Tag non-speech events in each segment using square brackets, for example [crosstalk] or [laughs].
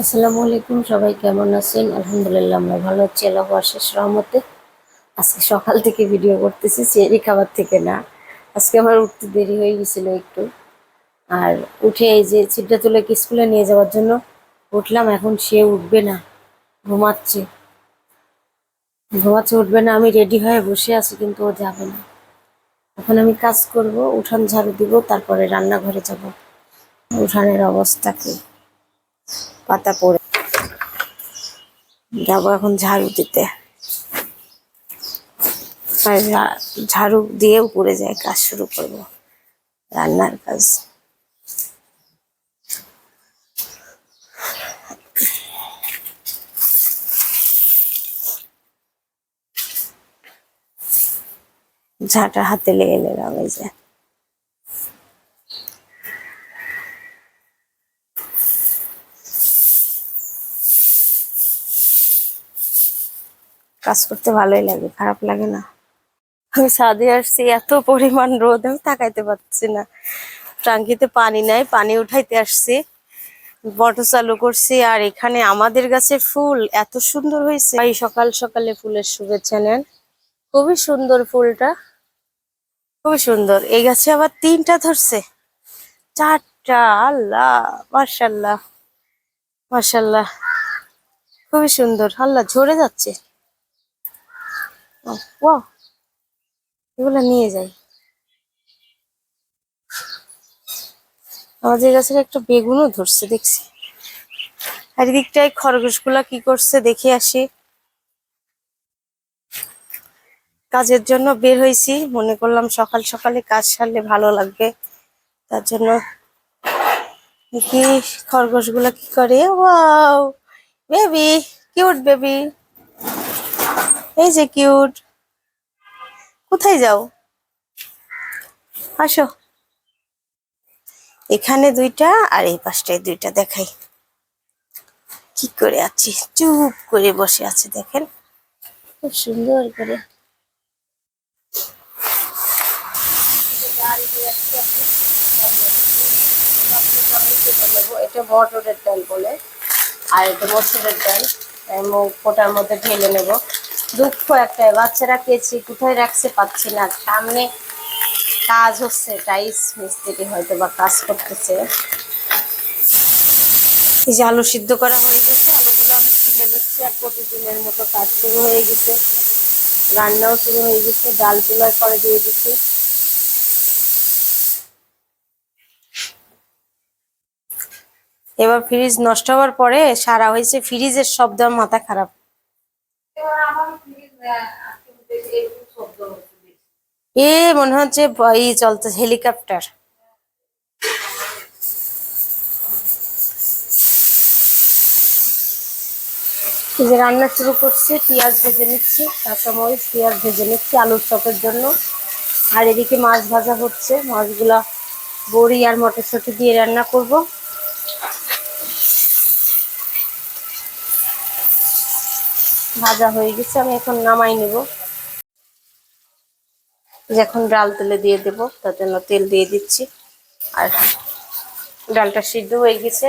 আসসালামু আলাইকুম, সবাই কেমন আছেন? আলহামদুলিল্লাহ আমরা ভালো আছি, আল্লাহ শেষ রহমতে। আজকে সকাল থেকে ভিডিও করতেছি চেরি খাবার থেকে না। আজকে আমার উঠতে দেরি হয়ে গেছিল একটু। আর উঠে এই যে ছিটটা তুলে স্কুলে নিয়ে যাওয়ার জন্য উঠলাম, এখন সে উঠবে না, ঘুমাচ্ছে। ঘুমাচ্ছে, উঠবে না, আমি রেডি হয়ে বসে আছি, কিন্তু ও যাবে না। এখন আমি কাজ করব, উঠান ঝাড়ু দিব, তারপরে রান্নাঘরে যাব। উঠানের অবস্থা কি? পাতা পড়ে। যাব এখন ঝাড়ু দিতে। ঝাড়ু দিয়ে উপরে যাই, কাজ শুরু করব, রান্নার কাজ। ঝাঁটা হাতে লেগে নিলাম এই যে কাজ করতে ভালোই লাগে, খারাপ লাগে না। আমি ছাদে আসছি, এত পরিমাণ রোদ, আমি তাকাইতে পারছি না। টাঙ্কিতে পানি নাই, পানি উঠাইতে আসছি। মোটর চালু করছি, আর এখানে আমাদের গাছের ফুল, এত সুন্দর হয়েছে। এই সকাল সকালে ফুলের শুভেচ্ছা নেন। খুবই সুন্দর ফুলটা। খুবই সুন্দর। এই গাছে আবার তিনটা ধরছে। চারটা, আল্লাহ মার্শাল্লাহ মার্শাল্লাহ খুবই সুন্দর। আল্লাহ, ঝরে যাচ্ছে। ও এগুলো নিয়ে যাই। আমাদের গাছের একটা বেগুনও ধরছে, দেখছি। আর এদিকটায় খরগোশগুলা কি করছে দেখে আসি। কাজের জন্য বের হয়েছি, মনে করলাম সকাল সকালে কাজ সারলে ভালো লাগবে। তার জন্য দেখি খরগোশগুলা কি করে। Baby, cute baby. এই যে কিউট। কোথায় যাও? আসো। এখানে দুইটা আর এই পাশটায় দুইটা, দেখাই। কি করে আছি? চুপ করে বসে আছে, দেখেন। খুব সুন্দর করে। এটা মটরের ডাল বলে। আর এটা মসুরের ডাল ফোটার মধ্যে ঢেলে নেব। দুঃখ একটা, বাচ্চারা কেছি কোথায় রাখছে পাচ্ছি না। সামনে কাজ হচ্ছে টাইস মিস্ত্রি হয়তো বা কাজ করতেছে। এই যে আলু সিদ্ধ করা হয়ে গেছে, আলুগুলো আমি তুলে নিচ্ছি, আর প্রতিদিনের মতো কাজ শুরু হয়ে গেছে। রান্নাও শুরু হয়ে গেছে, ডাল চুলায় করে দিয়ে দিচ্ছি। এবার ফ্রিজ নষ্ট হওয়ার পরে সারা হয়েছে, ফ্রিজের শব্দ মাথা খারাপ। এ মনে হচ্ছে ই চলতেছে হেলিকপ্টার। যে রান্না শুরু করছি, পেঁয়াজ ভেজে নিচ্ছি, কাঁচামরিচ, পেঁয়াজ ভেজে নিচ্ছি, আলুর চপের জন্য। আর এদিকে মাছ ভাজা হচ্ছে, মাছগুলা বড়ি আর মটরশুঁটি দিয়ে রান্না করব। ভাজা হয়ে গেছে, আমি এখন নামাই নেব। এখন ডাল তেলে দিয়ে দেব, তার জন্য তেল দিয়ে দিচ্ছি। আর ডালটা সিদ্ধ হয়ে গেছে।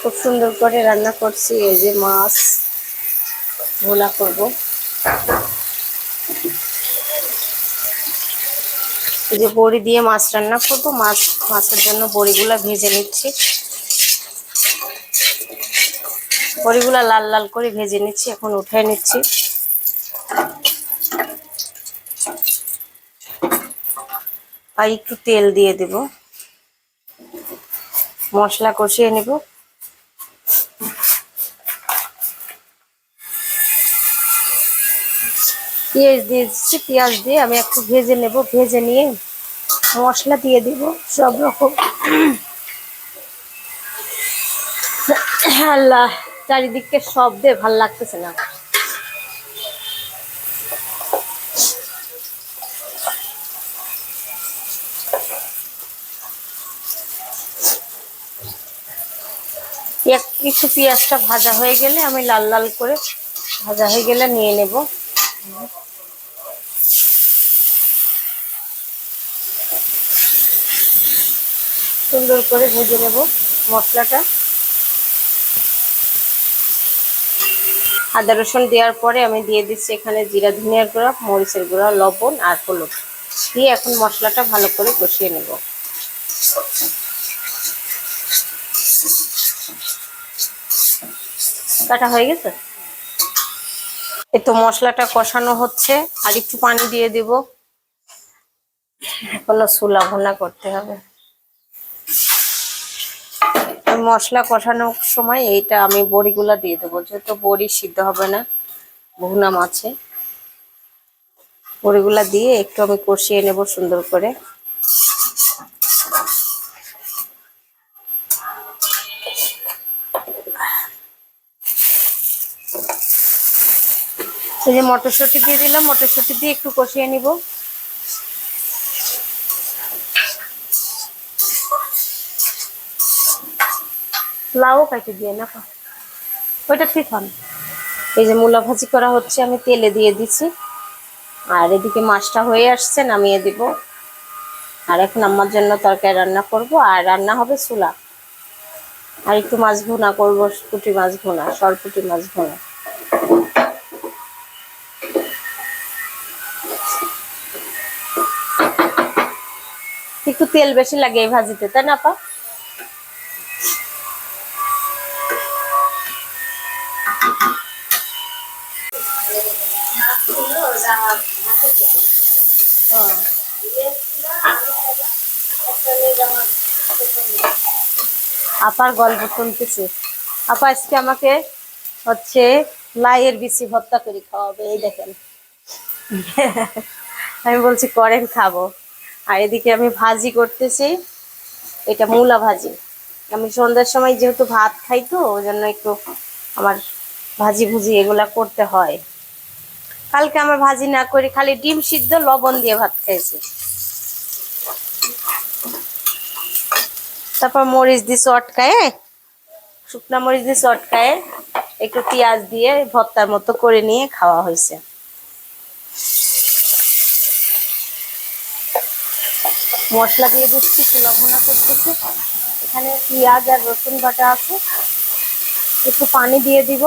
খুব সুন্দর করে রান্না করছি, এই যে মাছ ভোলা করব। যে বড়ি দিয়ে মাছ রান্না করব। মাছ, মাছের জন্য বড়িগুলা ভেজে নিচ্ছি। বড়িগুলা লাল লাল করে ভেজে নিচ্ছি, এখন উঠায় নিচ্ছি। আর একটু তেল দিয়ে দেব। মশলা কষিয়ে নেব। পেঁয়াজ দিয়ে দিচ্ছি, পেঁয়াজ দিয়ে আমি একটু ভেজে নেব, ভেজে নিয়ে মশলা দিয়ে দিব সব রকম। আল্লাহ চারিদিকে শব্দে ভালো লাগতেছে না। একটু পেঁয়াজটা ভাজা হয়ে গেলে আমি লাল লাল করে ভাজা হয়ে গেলে নিয়ে নেব। সুন্দর করে ভেজে নেব মশলাটা। আদা রসুন দেওয়ার পরে আমি দিয়ে দিচ্ছি এখানে জিরা, ধনিয়ার গুঁড়া, মরিচের গুঁড়া, লবণ আর হলুদ। দিয়ে এখন মশলাটা ভালো করে কষিয়ে নেব। কাটা হয়ে গেছে? এ তো মশলাটা কষানো হচ্ছে, আর একটু পানি দিয়ে দিব। এখনও সুলা ভুনা করতে হবে। মশলা কষানোর সময় এইটা আমি বড়িগুলো দিয়ে দেবো। যেহেতু বড়ি সিদ্ধ হবে না, ভুনা মাছে। বড়িগুলা দিয়ে একটু আমি কষিয়ে নেব সুন্দর করে। এই যে মটরশুঁটি দিয়ে দিলাম, মটরশুঁটি দিয়ে একটু কষিয়ে নিব। লাউ কাটে দিয়ে না? ওইটা ঠিক হন এই যে মূলা ভাজি করা হচ্ছে, আমি তেলে দিয়ে দিছি। আর এদিকে মাছটা হয়ে আসছে, নামিয়ে দিব। আর এখন আমার জন্য তরকারি রান্না করব, আর রান্না হবে চুলা। আর একটু মাছ ভুনা করব, পুঁটি মাছ ভুনা, সরপুটি মাছ ভুনা। একটু তেল বেশি লাগে এই ভাজিতে, তাই না পা আপার গল্প শুনতেছি। আপা আজকে আমাকে হচ্ছে লাইয়ের বিচি ভর্তা করে খাওয়াবে, এই দেখেন। আমি বলছি, করেন, খাব। আর এদিকে আমি ভাজি করতেছি, এটা মূলা ভাজি। আমি সন্ধ্যার সময় যেহেতু ভাত খাই তো, ওই জন্য একটু আমার ভাজি ভুজি এগুলা করতে হয়। কালকে আমার ভাজি না করি, খালি ডিম সিদ্ধ, লবণ দিয়ে ভাত খাইছি। তারপর মরিচ দিয়ে চটকায় শুকনা মরিচ দিয়ে চটকায় একটু পেঁয়াজ দিয়ে ভর্তার মতো করে নিয়ে খাওয়া হয়েছে। মশলা দিয়ে দিচ্ছি চুলা ভুনা করতেছি এখানে পেঁয়াজ আর রসুন বাটা আছে। একটু পানি দিয়ে দিব।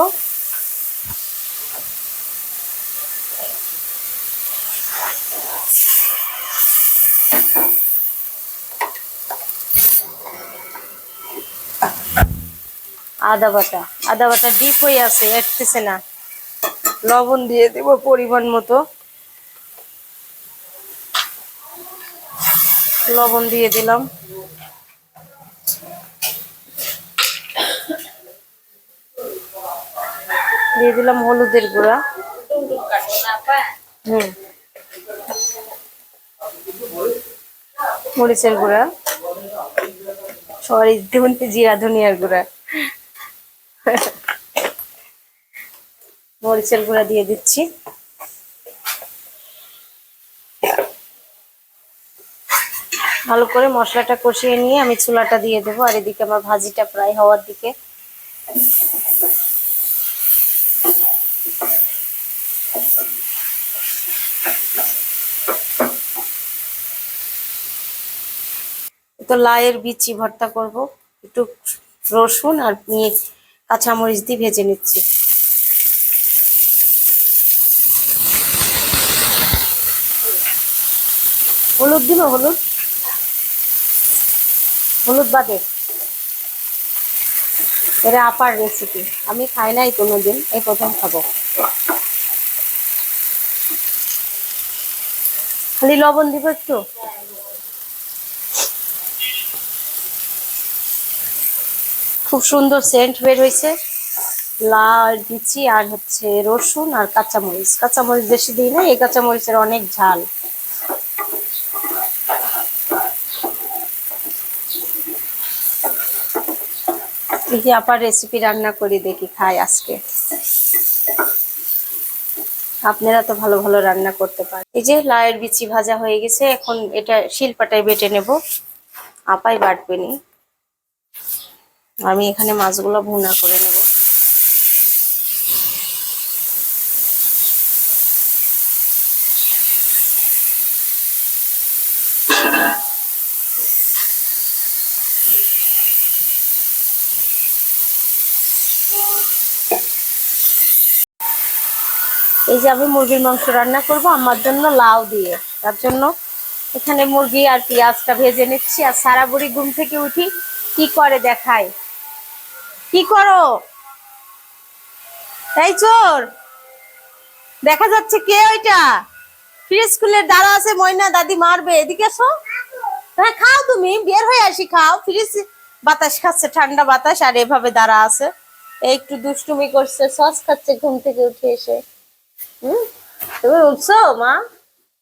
আদা বাটা। আদা বাটা ডিপ হয়ে আছে, এটতেছে না। লবণ দিয়ে দেব পরিমাণ মতো। লবণ দিয়ে দিলাম। দিয়ে দিলাম হলুদের গুঁড়া। হুম। মরিচের গুঁড়া। সরি, ধুন জিরা, ধনিয়ার গুঁড়া। মরিচের গুঁড়া দিয়ে দিচ্ছি। ভালো করে মশলাটা কষিয়ে নিয়ে আমি চুলাটা দিয়ে দেবো। আর এদিকে আমার ভাজিটা প্রায় হওয়ার দিকে। তো লায়ের বিচি ভর্তা করব। একটু রসুন আর নিয়ে কাঁচামরিচ দিয়ে ভেজে নিচ্ছি। হলুদ দিব, হলুদ? হলুদ বাদে। এটা আপার রেসিপি আমি খাই নাই কোনোদিন, এই প্রথম খাব। খালি লবণ দিব একটু? খুব সুন্দর সেন্ট বের হয়েছে। লাল, বিচি আর হচ্ছে রসুন আর কাঁচামরিচ। কাঁচামরিচ বেশি দিই না, এই কাঁচামরিচের অনেক ঝাল। দেখি আপার রেসিপি রান্না করি, দেখি খাই আজকে। আপনারা তো ভালো ভালো রান্না করতে পারেন। এই যে লায়ের বিচি ভাজা হয়ে গেছে, এখন এটা শিলপাটায় বেটে নেব। আপাই বাটবে নি আমি এখানে মাছগুলো ভুনা করে নেব। এই যে আমি মুরগির মাংস রান্না করব আমার জন্য লাউ দিয়ে। তার জন্য এখানে মুরগি আর পেঁয়াজটা ভেজে নিচ্ছি। আর সারা বুড়ি ঘুম থেকে উঠি কি করে দেখায়? কি করো? এই চোর! দেখা যাচ্ছে কে ওইটা? ফ্রি স্কুলের দ্বারা আছে, ময়না দাদি মারবে। এদিকে এসো। হ্যাঁ খাও তুমি, বের হয়ে আসি, খাও। ফ্রিজ বাতাস খাচ্ছে, ঠান্ডা বাতাস, আর এভাবে দাঁড়া আছে। একটু দুষ্টুমি করছে, সস খাচ্ছে ঘুম থেকে উঠে এসে। হম? তুমি উঠছো, মা?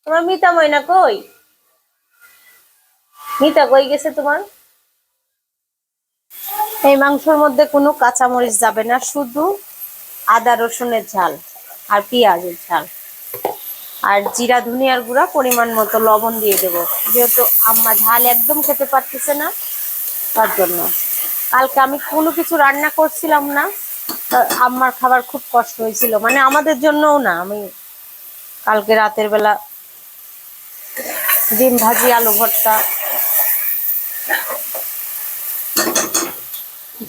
তোমার মিতা ময়না কই? মিতা কই গেছে তোমার? এই মাংসের মধ্যে কোনো কাঁচামরিচ যাবে না, শুধু আদা, রসুনের ঝাল আর পেঁয়াজের ঝাল। আর জিরা, ধনিয়ার গুঁড়া পরিমাণ মতো লবণ দিয়ে দেব। যেহেতু আম্মা ঝাল একদম খেতে পারতেছে না, তার জন্য। কালকে আমি কোনো কিছু রান্না করছিলাম না আম্মার খাবার খুব কষ্ট হয়েছিল। মানে আমাদের জন্যও না, আমি কালকে রাতের বেলা ডিম ভাজি, আলু ভর্তা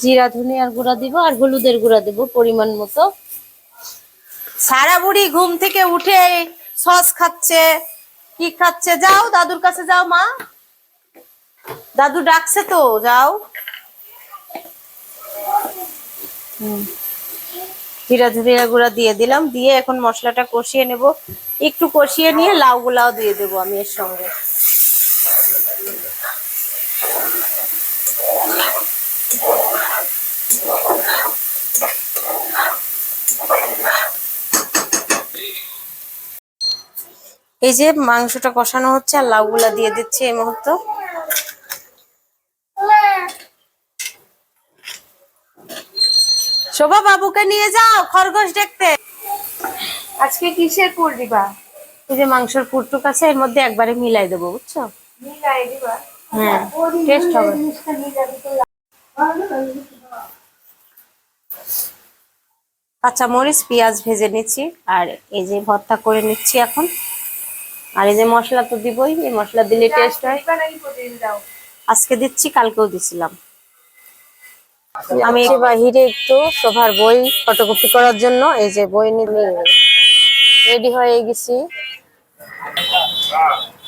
জিরা, ধনিয়ার গুঁড়া দিব আর হলুদের গুঁড়া দিব পরিমাণ মতো। সারা বুড়ি ঘুম থেকে উঠে সস খাচ্ছে। কি খাচ্ছে? যাও, দাদুর কাছে যাও, মা। দাদু ডাকছে তো, যাও। জিরা, ধনিয়া গুঁড়া দিয়ে দিলাম, দিয়ে এখন মশলাটা কষিয়ে নেব। একটু কষিয়ে নিয়ে লাউ গুলাও দিয়ে দেবো আমি এর সঙ্গে। এই যে মাংসটা কষানো হচ্ছে আর লাউগুলা দিয়ে দিচ্ছি এই মুহূর্ত। শোভা বাবুকে নিয়ে যাও খরগোশ দেখতে। আজকে কিসের পুর দিবা? এই যে মাংসের পুরটুক আছে এর মধ্যে একবারে মিলাই দেবো বুঝছ? মিলাই দিবা? হ্যাঁ টেস্ট হবে। কাঁচা মরিচ পেঁয়াজ ভেজে নিচ্ছি আর এই যে ভর্তা করে নিচ্ছি এখন। আর এই যে মশলা তো দিবই এই মশলা দিলে টেস্ট হয়। আজকে দিচ্ছি কালকেও দিছিলাম। আমি একটু বাহিরে একটু শোভার বই ফটোকপি করার জন্য এই যে বই নিয়ে রেডি হয়ে গেছি।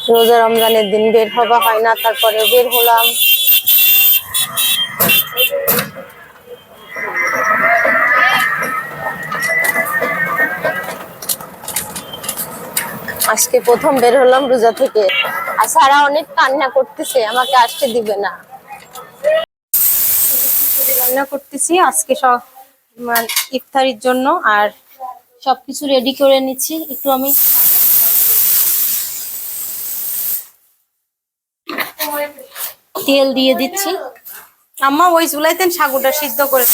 রোজা রমজানের দিন বের হওয়া হয় না তারপরে বের হলাম। আজকে প্রথম বের হলাম রোজা থেকে। আর সারা অনেক কান্না করতেছে, আমাকে আসতে দিবে না। রান্না করতেছি, আজকে সব মানে ইফতারির জন্য, আর সবকিছু রেডি করে নিচ্ছি। একটু আমি তেল দিয়ে দিচ্ছি। আম্মা ওই চুলাইতেন সাগুটা সিদ্ধ করে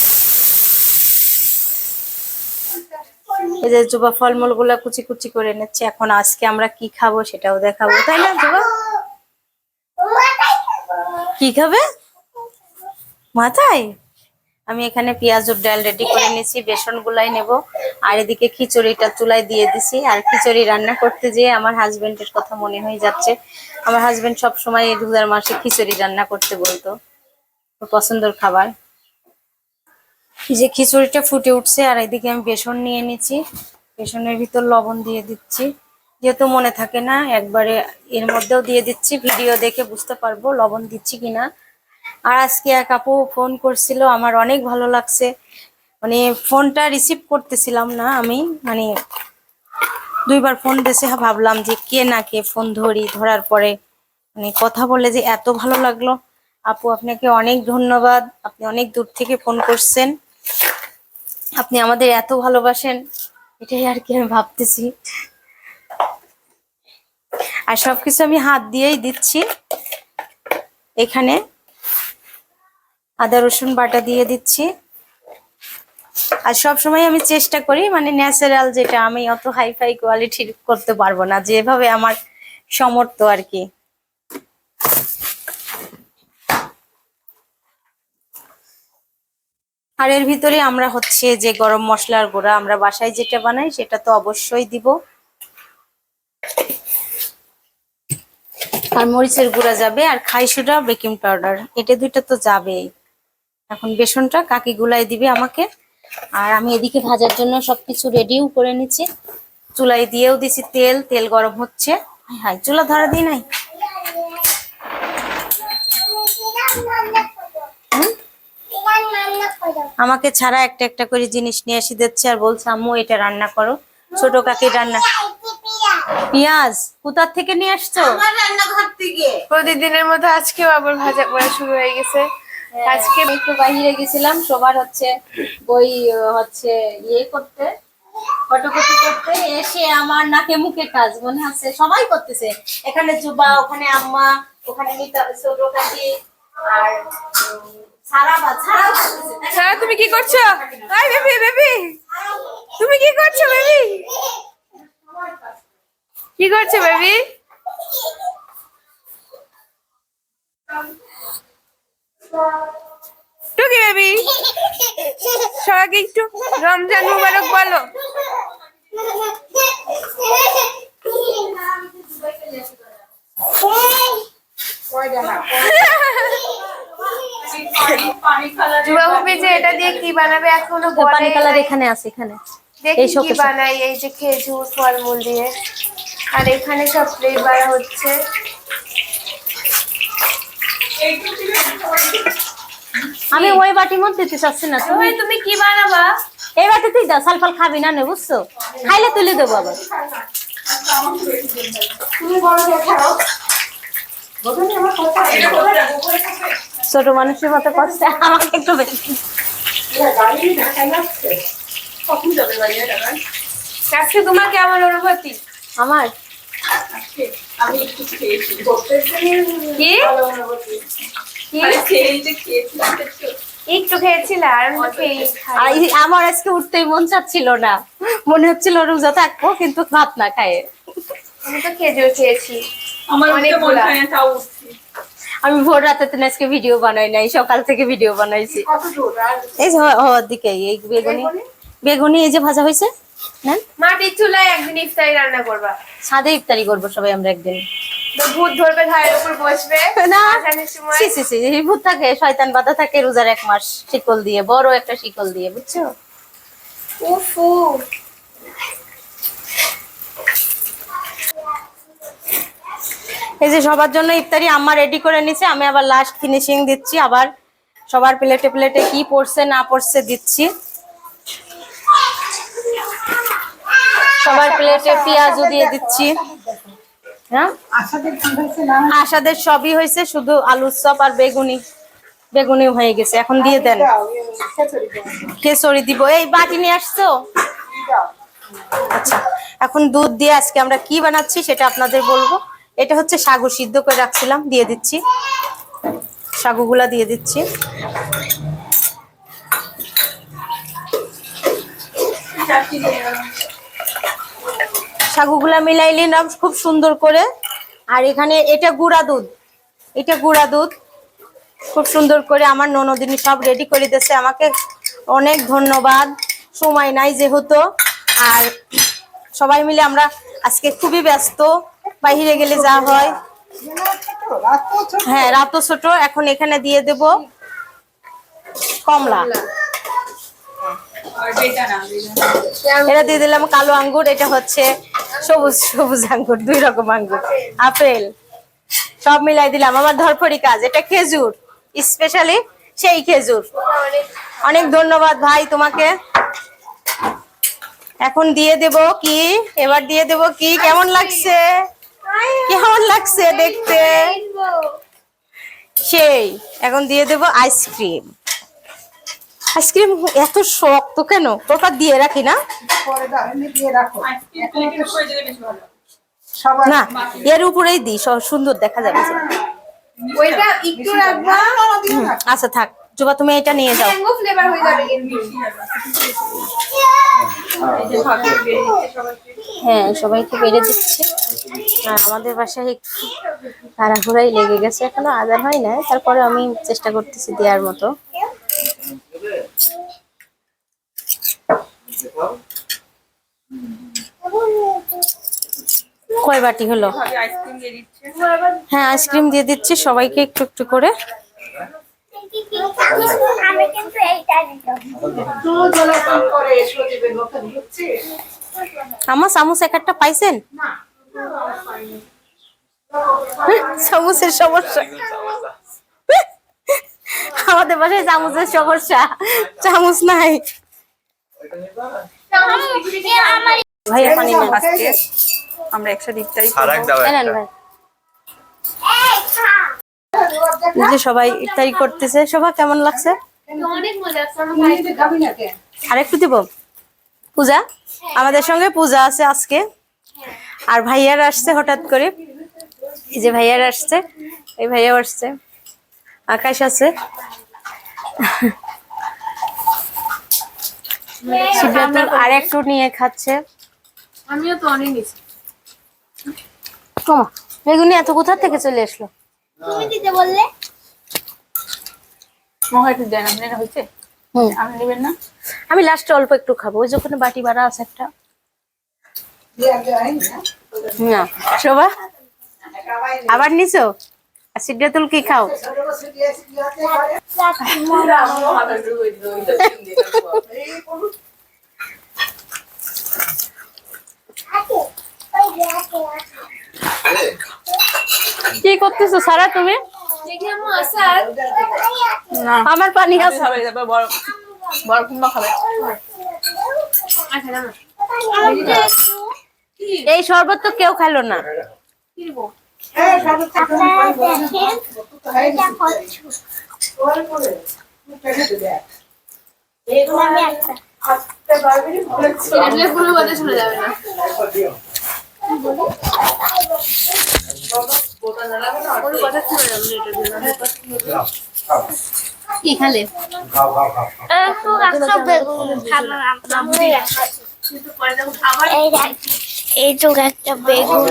এই যে জুবা ফলমূলগুলা কুচি কুচি করে নিচ্ছে এখন আজকে আমরা কি খাব সেটাও দেখাবো, তাই না, জুবা? কি খাবে? মাথায়? আমি এখানে পেঁয়াজুর ডাল রেডি করে নিয়েছি বেসন গুলাই নেব, আর এদিকে খিচুড়িটা চুলায় দিয়ে দিছি, আর খিচুড়ি রান্না করতে যেয়ে আমার হাজবেন্ডের কথা মনে হয়ে যাচ্ছে। আমার হাজবেন্ড সব সময় এই রোজার মাসে খিচুড়ি রান্না করতে বলতো পছন্দের খাবার। যে খিচুড়িটা ফুটে উঠছে, আর এদিকে আমি বেসন নিয়ে নিচ্ছি। বেসনের ভিতর লবণ দিয়ে দিচ্ছি। যেহেতু মনে থাকে না, একবারে এর মধ্যেও দিয়ে দিচ্ছি। ভিডিও দেখে বুঝতে পারব লবণ দিচ্ছি কিনা। আর আজকে এক আপু ফোন করছিল, আমার অনেক ভালো লাগছে। মানে ফোনটা রিসিভ করতেছিলাম না আমি মানে দুইবার ফোন দিয়েছে, ভাবলাম যে কে না কে ফোন ধরি, ধরার পরে মানে কথা বলে যে এত ভালো লাগল। আপু, আপনাকে অনেক ধন্যবাদ। আপনি অনেক দূর থেকে ফোন করছেন। আপনি আমাদের এত ভালোবাসেন, এটাই আর কি আমি ভাবতেছি। আর সবকিছু আমি হাত দিয়েই দিচ্ছি। এখানে আদা, রসুন বাটা দিয়ে দিচ্ছি। আর সব সময় আমি চেষ্টা করি মানে ন্যাচারাল যেটা, আমি অত হাই ফাই কোয়ালিটির করতে পারব না, যেভাবে আমার সমর্থ আর কি। আর এর ভিতরে আমরা হচ্ছে যে গরম মশলার গুঁড়া আমরা বাসায় যেটা বানাই সেটা তো অবশ্যই দিব। আর মরিচের গুঁড়া যাবে আর খাই সোডা, বেকিং পাউডার, এটা দুইটা তো যাবেই। এখন বেসনটা কাকি গুলাই দিবে আমাকে। আর আমি এদিকে ভাজার জন্য সবকিছু রেডিও করে নিচ্ছি। চুলাই দিয়েও দিছি তেল তেল গরম হচ্ছে। হাই চুলা ধরা দিই নাই হুম? আমাকে ছাড়া একটা একটা করে জিনিস নিয়ে এসে দিচ্ছে আর বলছে আম্মু এটা রান্না করো। ছোট কাকি রান্না পেঁয়াজ কোথার থেকে নিয়ে আসছো? প্রতিদিনের মতো আজকেও আবার ভাজা করা শুরু হয়ে গেছে। আজকে আমি একটু বাইরে গেছিলাম সবার হচ্ছে বই হচ্ছে ইয়ে করতে ফটোকপি করতে। এসে আমার নাকে মুখে কাজ মনে হচ্ছে সবাই করতেছে। এখানে জুবা ওখানে আম্মা ওখানে ছোট কাকি আর সারা তুমি কি করছ? আই বেবি বেবি। তুমি কি করছ বেবি? কি করছ বেবি? টুকি বেবি? সবাইকে একটু রমজান মুবারক বলো। যুবা [laughs] ভাবি যে এটা দিয়ে কি বানাবে এখনও পানি কালার এখানে আছে এখানে। দেখি কি বানাই এই যে খেজুর ফলমূল দিয়ে। আর এখানে সব ফ্লেভার হচ্ছে। আমি ওই বাটির মধ্যে দিতে চাচ্ছি না তুমি তুমি তুমি কি বানাবা? এই বাটিতেই দাও সালফাল খাবি না নে বুঝছ? খাইলে তুলে দেবো আবার। ছোট মানুষের মতো করছে আমাকে একটু বেশি। আজকে তোমার কেমন অনুভূতি? আমার? কি? কি? একটু খেয়েছিল আর আমার আজকে উঠতেই মন চাচ্ছিল না। মনে হচ্ছিল রোজা থাকব কিন্তু ভাত না খায়। আমি তো খেজুর খেয়েছি। আমার তাও উঠছি আমি ভোর রাতে তো আজকে ভিডিও বানাই নাই সকাল থেকে ভিডিও বানাইছি। এই যে হওয়ার দিকে এই বেগুনি। বেগুনি? এই যে ভাজা হয়েছে নেন। মাটির চুলায় একদিন ইফতারি রান্না করবা। সাদে ইফতারি করব সবাই আমরা একদিন। তো ভূত ধরবে উপর বসবে না আজানের সি সি সি ভূত থাকে শয়তান বাধা থাকে রোজার এক মাস শিকল দিয়ে বড় একটা শিকল দিয়ে বুঝছ? উফু। এই যে সবার জন্য ইফতারি আম্মা রেডি করে নিছে, আমি আবার লাস্ট ফিনিশিং দিচ্ছি, আবার সবার প্লেটে প্লেটে কি পড়ছে না পড়ছে দিচ্ছি। সবার প্লেটে পেঁয়াজও দিয়ে দিচ্ছি। হ্যাঁ? আশাদের সবই হয়েছে, শুধু আলুর চপ আর বেগুনি। বেগুনি হয়ে গেছে, এখন দিয়ে দেন। কেসরি দিব। এই বাটি নিয়ে আসছো? আচ্ছা এখন দুধ দিয়ে আজকে আমরা কি বানাচ্ছি সেটা আপনাদের বলব। এটা হচ্ছে সাগু সিদ্ধ করে রাখছিলাম, দিয়ে দিচ্ছি। সাগুগুলা দিয়ে দিচ্ছি। সাগুগুলা মিলাই নিলাম খুব সুন্দর করে। আর এখানে এটা গুঁড়া দুধ। এটা গুঁড়া দুধ। খুব সুন্দর করে আমার ননদিনী সব রেডি করে দিয়েছে। আমাকে অনেক ধন্যবাদ। সময় নাই যেহেতু। আর সবাই মিলে আমরা আজকে খুবই ব্যস্ত। বাইরে গেলে যা হয়। রাত। হ্যাঁ রাতও ছোট, এখন এখানে দিয়ে দেব কমলা। এটা দিয়ে দিলাম কালো আঙ্গুর, এটা হচ্ছে সবুজ সবুজ আঙ্গুর, দুই রকম আঙ্গুর, আপেল। সব মিলাই দিলাম। আমার ধরফড়ি কাজ, এটা খেজুর স্পেশালি সেই খেজুর। অনেক ধন্যবাদ ভাই তোমাকে। এখন দিয়ে দেব কি? এবার দিয়ে দেব কি? কেমন লাগছে? কেমন লাগছে দেখতে? সেই এখন দিয়ে দেব আইসক্রিম আইসক্রিম এত শক্ত কেন? তোরপর দিয়ে রাখি না? না এর উপরেই দিই সুন্দর দেখা যাবে। আচ্ছা থাক। জোবা তুমি এটা নিয়ে যাও। ম্যাঙ্গো ফ্লেভার হয়ে যাবে হ্যাঁ সবাইকে বেড়ে দিচ্ছি। আর আমাদের বাসায় একটু তাড়াহুড়াই লেগে গেছে। এখনও আদার হয় না তারপরে আমি চেষ্টা করতেছি দেওয়ার মতো। কয় বাটি হলো? হ্যাঁ আইসক্রিম দিয়ে দিচ্ছি সবাইকে একটু একটু করে। আমি কিন্তু এইটা দিতাম করে সজীবের মতন হচ্ছে আমার চামচ এক একটা পাইছেন? না চামচের সমস্যা। আমাদের বাসায় চামচের সমস্যা। চামচ নাই। আমার ভাইয়া পানি নেন আজকে আমরা একসাথে ইফতারি ভাই। যে সবাই ইফতারি করতেছে। সবাই কেমন লাগছে? আর একটু দিব? পূজা? আমাদের সঙ্গে পূজা আছে আজকে। আর ভাইয়ার আসছে হঠাৎ করে। এই যে ভাইয়ার আসছে। এই ভাইয়াও আসছে। আকাশ আছে। সিদ্ধার্থ আর একটু নিয়ে খাচ্ছে। আমিও তো অনেক নিচ্ছি কমা বেগুনি এত কোথা থেকে চলে আসলো? তুমি দিতে বললে? মহা দেন আপনার হয়েছে? হুম। আপনি নেবেন না? আমি লাস্টে অল্প একটু খাব ওই যে ওখানে বাটি বাড়া আছে একটা। না শোভা? আবার নিছো? আর সিদ্ধাতুল কি খাও? কি করতেছো সারা তুমি? আমার পানি খাবে বড় বড় কুম্বা খাবে। এই শরবত তো কেউ খাইলো না। আমি একটা যাবে না কোনো যাবে না। কি খালে বেগুন এই একটা বেগুন।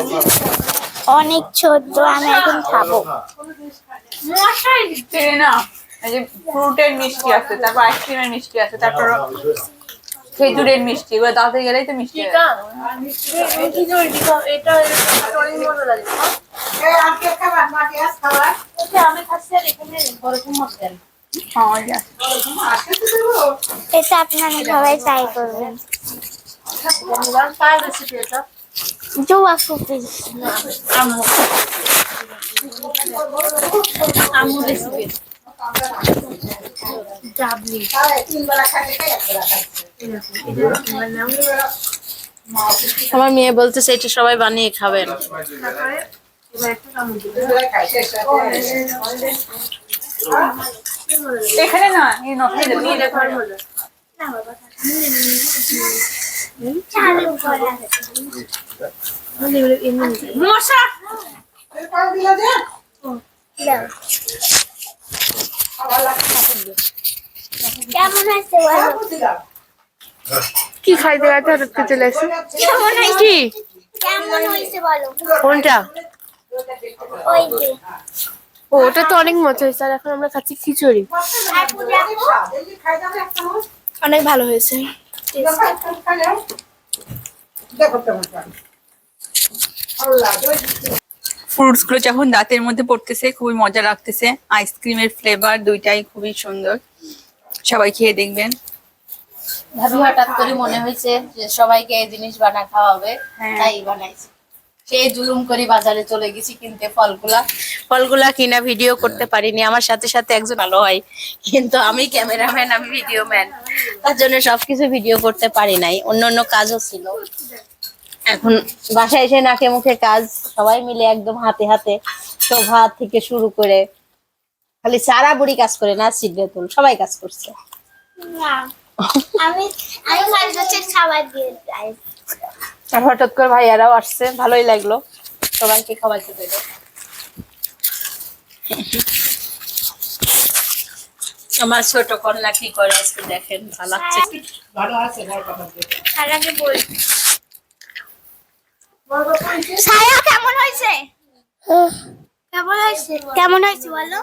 অনেক ছোট আমি এখন খাব। চেনে না এই যে ফ্রুটের মিষ্টি আছে তারপর আইসক্রিমের মিষ্টি আছে তারপর খেজুরের মিষ্টি এবার দাঁতে গেলেই তো মিষ্টি। ওই। এটা আপনারা সবাই ট্রাই করবেন। জোয়া ফুপিস আমার মেয়ে বলতেছে এটা সবাই বানিয়ে খাবেন। এখানে না মশা! কেমন আছে কি খাইতে খাইতে হঠাৎ করে চলে হয়েছে? কি? কেমন হয়েছে বলো? কোনটা? ওই যে। ও ওটা তো অনেক মজা হয়েছে। আর এখন আমরা খাচ্ছি খিচুড়ি। অনেক ভালো হয়েছে। ফ্রুটসগুলো যখন দাঁতের মধ্যে পড়তেছে খুবই মজা লাগতেছে। আইসক্রিমের ফ্লেভার দুইটাই খুবই সুন্দর। সবাই খেয়ে দেখবেন। ভাবি হঠাৎ করে মনে হয়েছে যে সবাইকে এই জিনিস বানা খাওয়া হবে হ্যাঁ। তাই বানাইছি। সেই জুলুম করে বাজারে চলে গেছি কিনতে ফলগুলা। ফলগুলা কিনা ভিডিও করতে পারিনি আমার সাথে সাথে একজন আলো হয়। কিন্তু আমি ক্যামেরাম্যান আমি ভিডিও ম্যান তার জন্য সবকিছু ভিডিও করতে পারি নাই অন্য অন্য কাজও ছিল। এখন বাসায় এসে নাকে মুখে কাজ সবাই মিলে একদম হাতে হাতে শোভা থেকে শুরু করে খালি সারা বুড়ি কাজ করে না সিদ্ধাতুল সবাই কাজ করছে। খাবার আর হঠাৎ করে ভাইয়ারাও আসছে ভালোই লাগল। সবাইকে খাওয়াইতে পেরে আমার ছোট কন্যা কি করে আজকে দেখেন ভালো লাগছে ভালো আছে সায়া কেমন হয়েছে? কেমন হয়েছে? কেমন হয়েছে বলো?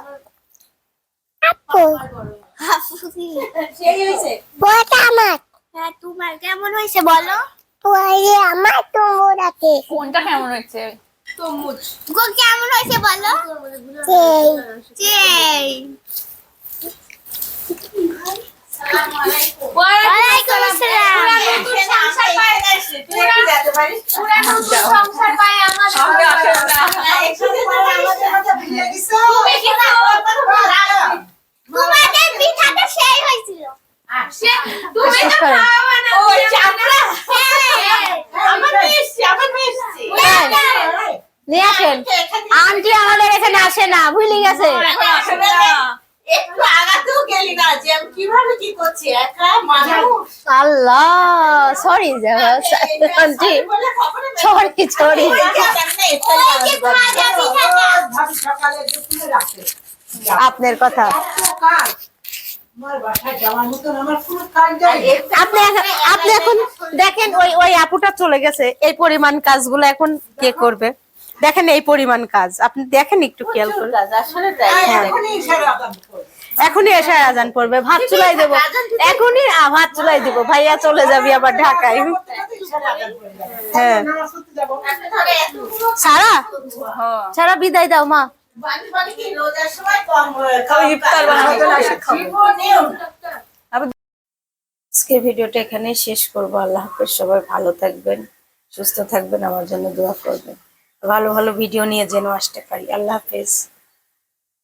হয়েছে? হ্যাঁ তোমার কেমন হয়েছে বলো? ওই আমার তোমরাকে কোনটা কেমন হচ্ছে গো কেমন হয়েছে বলো? সেই নিয়ে আসেন আন্টি আমাদের এখানে আসে না ভুলে গেছে। একটু আগাতেও গেলি না যে আমি কীভাবে কি করছি? একা? মানুষ? Allah sorry aunty sorry sorry আপনার কথা। আপনি এখন দেখেন ওই ওই আপুটা চলে গেছে। এই পরিমাণ কাজগুলো এখন কে করবে? দেখেন এই পরিমাণ কাজ। আপনি দেখেন একটু খেয়াল করে। এখনই আগাম করো। এখনই এসে আজান পড়বে ভাত চুলাই দেবো। এখনই ভাত চুলাই দিব। ভাইয়া চলে যাবি আবার ঢাকায়। হ্যাঁ। সারা? হ্যাঁ। সারা বিদায় দাও মা। আজকের ভিডিওটা এখানে শেষ করব। আল্লাহ হাফেজ সবাই ভালো থাকবেন সুস্থ থাকবেন আমার জন্য দোয়া করবেন। ভালো ভালো ভিডিও নিয়ে যেন আসতে পারি। আল্লাহ হাফেজ।